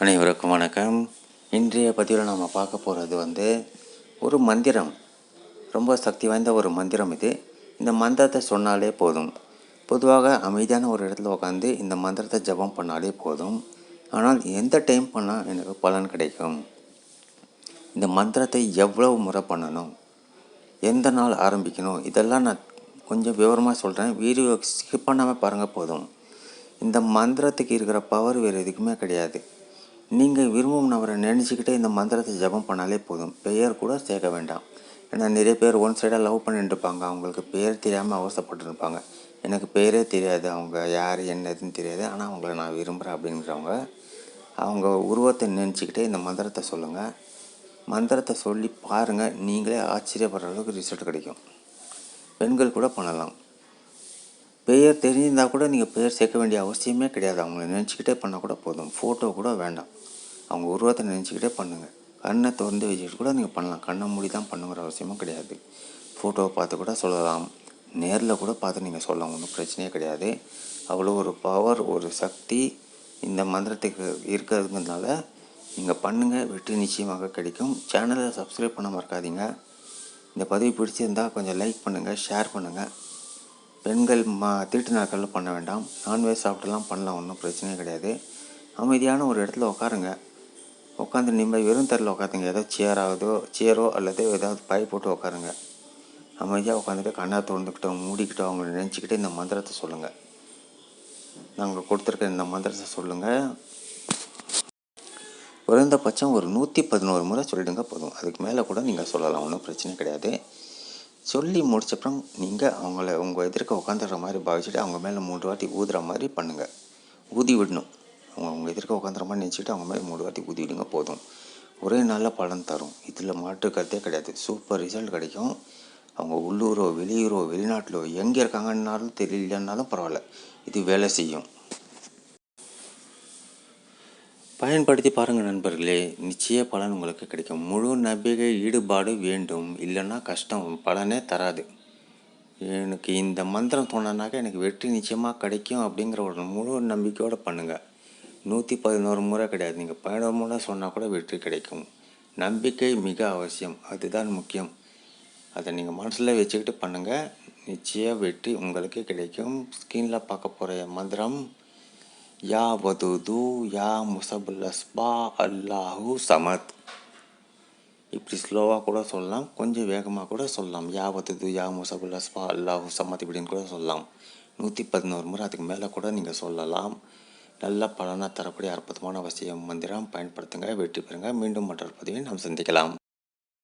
அனைவருக்கும் வணக்கம். இன்றைய பதிவில் நாம் பார்க்க போகிறது வந்து ஒரு மந்திரம். ரொம்ப சக்தி வாய்ந்த ஒரு மந்திரம் இது. இந்த மந்திரத்தை சொன்னாலே போதும். பொதுவாக அமைதியான ஒரு இடத்துல உட்காந்து இந்த மந்திரத்தை ஜபம் பண்ணாலே போதும். ஆனால் எந்த டைம் பண்ணால் எனக்கு பலன் கிடைக்கும்? இந்த மந்திரத்தை எவ்வளவு முறை பண்ணணும்? எந்த நாள் ஆரம்பிக்கணும்? இதெல்லாம் நான் கொஞ்சம் விவரமாக சொல்கிறேன் வீடியோ ஸ்கிப் பண்ணாமல் பாருங்கள் போதும். இந்த மந்திரத்துக்கு இருக்கிற பவர் வேறு எதுக்குமே கிடையாது. நீங்கள் விரும்பும் நபரை நினச்சிக்கிட்டே இந்த மந்திரத்தை ஜபம் பண்ணாலே போதும். பெயர் கூட சேர்க்க வேண்டாம். ஏன்னா நிறைய பேர் ஒன் சைடாக லவ் பண்ணிட்டு இருப்பாங்க அவங்களுக்கு பேர் தெரியாமல் அவசரப்பட்டுருப்பாங்க எனக்கு பேரே தெரியாது. அவங்க யார் என்னதுன்னு தெரியாது. ஆனால் அவங்கள நான் விரும்புகிறேன் அப்படிங்கிறவங்க அவங்க உருவத்தை நினச்சிக்கிட்டே இந்த மந்திரத்தை சொல்லுங்கள் மந்திரத்தை சொல்லி பாருங்கள் நீங்களே ஆச்சரியப்படுற அளவுக்கு ரிசல்ட் கிடைக்கும். பெண்கள் கூட பண்ணலாம். பெயர் தெரிஞ்சிருந்தால் கூட நீங்கள் பெயர் சேர்க்க வேண்டிய அவசியமே கிடையாது. அவங்கள நினச்சிக்கிட்டே பண்ணால் கூட போதும். ஃபோட்டோ கூட வேண்டாம். அவங்க உருவத்தை நினச்சிக்கிட்டே பண்ணுங்கள் கண்ணை திறந்து வச்சுக்கிட்டு கூட நீங்கள் பண்ணலாம். கண்ணை மூடி தான் பண்ணுங்கிற அவசியமும் கிடையாது. ஃபோட்டோவை பார்த்து கூட சொல்லலாம். நேரில் கூட பார்த்து நீங்கள் சொல்லலாம். ஒன்றும் பிரச்சனையே கிடையாது. அவ்வளோ ஒரு பவர் ஒரு சக்தி இந்த மந்திரத்துக்கு இருக்கிறதுனால நீங்கள் பண்ணுங்கள் வெற்றி நிச்சயமாக கிடைக்கும். சேனலை சப்ஸ்கிரைப் பண்ண மறக்காதீங்க. இந்த பதிவு பிடிச்சிருந்தால் கொஞ்சம் லைக் பண்ணுங்கள் ஷேர் பண்ணுங்கள் பெண்கள் மா திருட்டு நாட்களில் பண்ண வேண்டாம். நான்வெஜ் சாப்பிட்டுலாம் பண்ணலாம் ஒன்றும் பிரச்சனையே கிடையாது. அமைதியான ஒரு இடத்துல உட்காருங்க உட்காந்து நிம்மதி வெறும் தரில் உட்காந்துங்க ஏதோ சேராவதோ சேரோ அல்லது ஏதாவது பை போட்டு உட்காருங்க அமைதியாக உட்காந்துட்டு கண்ணா திறந்துக்கிட்டோ மூடிக்கிட்டோ அவங்கள நினச்சிக்கிட்டு இந்த மந்திரத்தை சொல்லுங்கள் நாங்கள் கொடுத்துருக்க இந்த மந்திரத்தை சொல்லுங்கள் குறைந்தபட்சம் ஒரு நூற்றி பதினோரு முறை சொல்லிடுங்க போதும். அதுக்கு மேலே கூட நீங்கள் சொல்லலாம் ஒன்றும் பிரச்சனை கிடையாது. சொல்லி முடிச்சப்புறம் நீங்கள் அவங்கள உங்கள் எதிர்க்க உட்காந்துடுற மாதிரி பாவிச்சுட்டு அவங்க மேலே மூன்று வாட்டி ஊதுற மாதிரி பண்ணுங்கள் ஊதி விடணும். அவங்க அவங்க எதிர்க்க உட்காந்துற மாதிரி நினச்சிட்டு அவங்க மேலே மூணு வாட்டி ஊதி விடுங்க போதும். ஒரே நாளில் பலன் தரும். இதில் மாற்று கருத்தே கிடையாது. சூப்பர் ரிசல்ட் கிடைக்கும். அவங்க உள்ளூரோ வெளியூரோ வெளிநாட்டிலோ எங்கே இருக்காங்கன்னாலும் தெரியலன்னாலும் பரவாயில்ல. இது வேலை செய்யும். பயன்படுத்தி பாருங்கள் நண்பர்களே. நிச்சய பலன் உங்களுக்கு கிடைக்கும். முழு நம்பிக்கை ஈடுபாடு வேண்டும். இல்லைன்னா கஷ்டம் பலனே தராது. எனக்கு இந்த மந்திரம் சொன்னனாக்கா எனக்கு வெற்றி நிச்சயமாக கிடைக்கும் அப்படிங்கிற ஒரு முழு நம்பிக்கையோடு பண்ணுங்கள் நூற்றி பதினோரு முறை கிடையாது. நீங்கள் பதினோரு முறை சொன்னால் கூட வெற்றி கிடைக்கும். நம்பிக்கை மிக அவசியம். அதுதான் முக்கியம். அதை நீங்கள் மனசில் வச்சுக்கிட்டு பண்ணுங்கள் நிச்சய வெற்றி உங்களுக்கு கிடைக்கும். ஸ்க்ரீனில் பார்க்க போகிற மந்திரம் யா வதுது யா முசபுல்லஸ்பா அல்லாஹு சமத் இப்படி ஸ்லோவாக கூட சொல்லலாம் கொஞ்சம் வேகமாக கூட சொல்லலாம். யா வதுது யா முசபுல்லஸ்பா அல்லாஹு சமத் இப்படின்னு கூட சொல்லலாம். நூற்றி பதினோரு முறை அதுக்கு மேலே கூட நீங்கள் சொல்லலாம். நல்ல பலனாக தரக்கூடிய அற்புதமான அவசியம் மந்திரம் பயன்படுத்துங்க வெற்றி பெறுங்க. மீண்டும் மற்றொரு பதிவை நாம் சந்திக்கலாம்.